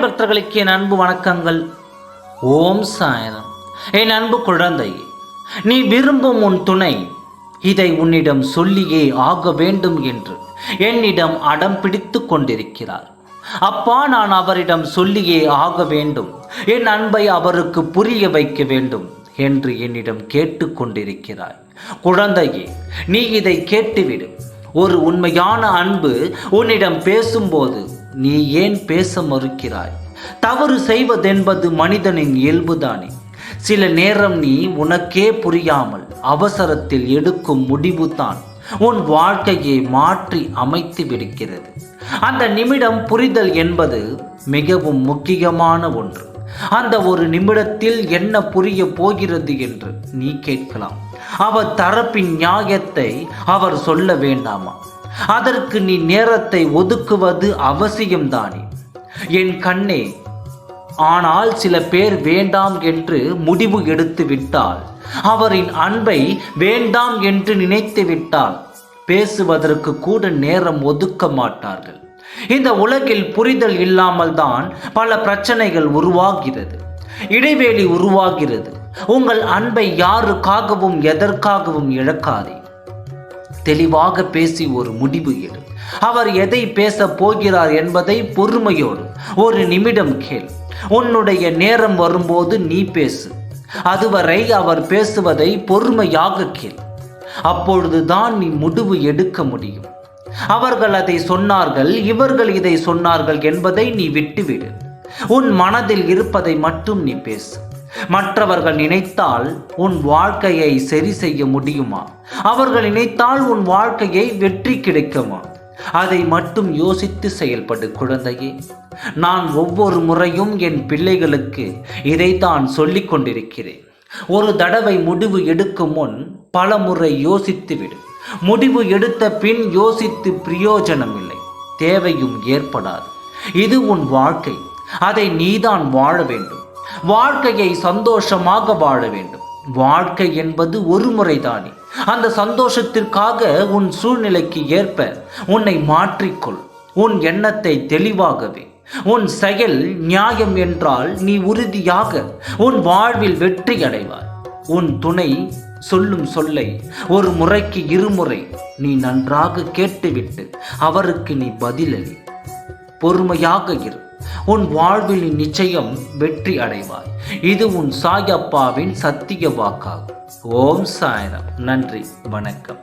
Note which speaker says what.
Speaker 1: பக்தர்களுக்கு என் அன்பு வணக்கங்கள். ஓம் சாயரம். என் அன்பு குழந்தை நீ விரும்பும் உன் துணை இதை உன்னிடம் சொல்லியே ஆக வேண்டும் என்று என்னிடம் அடம் பிடித்து கொண்டிருக்கிறார். அப்பா நான் அவரிடம் சொல்லியே ஆக வேண்டும். என் அன்பை அவருக்கு புரிய வைக்க வேண்டும் என்று என்னிடம் கேட்டு கொண்டிருக்கிறாய். குழந்தையே நீ இதை கேட்டுவிடு. ஒரு உண்மையான அன்பு உன்னிடம் பேசும்போது நீ ஏன் பேச மறுக்கிறாய்? தவறு செய்வதென்பது மனிதனின் இயல்புதானே. சில நேரம் நீ உனக்கே புரியாமல் அவசரத்தில் எடுக்கும் முடிவுதான் உன் வாழ்க்கையை மாற்றி அமைத்து விடுகிறது. அந்த நிமிடம் புரிதல் என்பது மிகவும் முக்கியமான ஒன்று. அந்த ஒரு நிமிடத்தில் என்ன புரிய போகிறது என்று நீ கேட்கலாம். அவர் தரப்பின் நியாயத்தை அவர் சொல்ல வேண்டாமா? அதற்கு நீ நேரத்தை ஒதுக்குவது அவசியம்தானே? என் கண்ணே ஆனால் சில பேர் வேண்டாம் என்று முடிவு எடுத்து விட்டால் அவரின் அன்பை வேண்டாம் என்று நினைத்து விட்டால் பேசுவதற்கு கூட நேரம் ஒதுக்க மாட்டார்கள். இந்த உலகில் புரிதல் இல்லாமல் தான் பல பிரச்சனைகள் உருவாகிறது. இடைவேளி உருவாகிறது. உங்கள் அன்பை யாருக்காகவும் எதற்காகவும் இழக்காதே. தெளிவாக பேசி ஒரு முடிவு எடு. அவர் எதை பேச போகிறார் என்பதை பொறுமையோடு ஒரு நிமிடம் கேள். உன்னுடைய நேரம் வரும்போது நீ பேசு. அதுவரை அவர் பேசுவதை பொறுமையாக கேள். அப்பொழுதுதான் நீ முடிவு எடுக்க முடியும். அவர்கள் அதை சொன்னார்கள் இவர்கள் இதை சொன்னார்கள் என்பதை நீ விட்டுவிடு. உன் மனதில் இருப்பதை மட்டும் நீ பேசு. மற்றவர்கள் நினைத்தால் உன் வாழ்க்கையை சரி செய்ய முடியுமா? அவர்கள் நினைத்தால் உன் வாழ்க்கையை வெற்றி கிடைக்குமா? அதை மட்டும் யோசித்து செயல்படு குழந்தையே. நான் ஒவ்வொரு முறையும் என் பிள்ளைகளுக்கு இதைத்தான் சொல்லிக் கொண்டிருக்கிறேன். ஒரு தடவை முடிவு எடுக்கும் முன் பல முறை யோசித்து விடு. முடிவு எடுத்த பின் யோசித்து பிரயோஜனம் இல்லை தேவையும் ஏற்படாது. இது உன் வாழ்க்கை. அதை நீதான் வாழ வேண்டும். வாழ்க்கையை சந்தோஷமாக வாழ வேண்டும். வாழ்க்கை என்பது ஒரு முறைதானே. அந்த சந்தோஷத்திற்காக உன் சூழ்நிலைக்கு ஏற்ப உன்னை மாற்றிக்கொள். உன் எண்ணத்தை தெளிவாகவே. உன் செயல் நியாயம் என்றால் நீ உறுதியாக உன் வாழ்வில் வெற்றி அடைவாய். உன் துணை சொல்லும் சொல்லை ஒரு முறைக்கு இருமுறை நீ நன்றாக கேட்டுவிட்டு அவருக்கு நீ பதிலளி பொறுமையாக இரு. உன் வாழ்வில் நிச்சயம் வெற்றி அடைவாய். இது உன் சாயப்பாவின் சத்திய வாக்காகும். ஓம் சாயனம் நன்றி. வணக்கம்.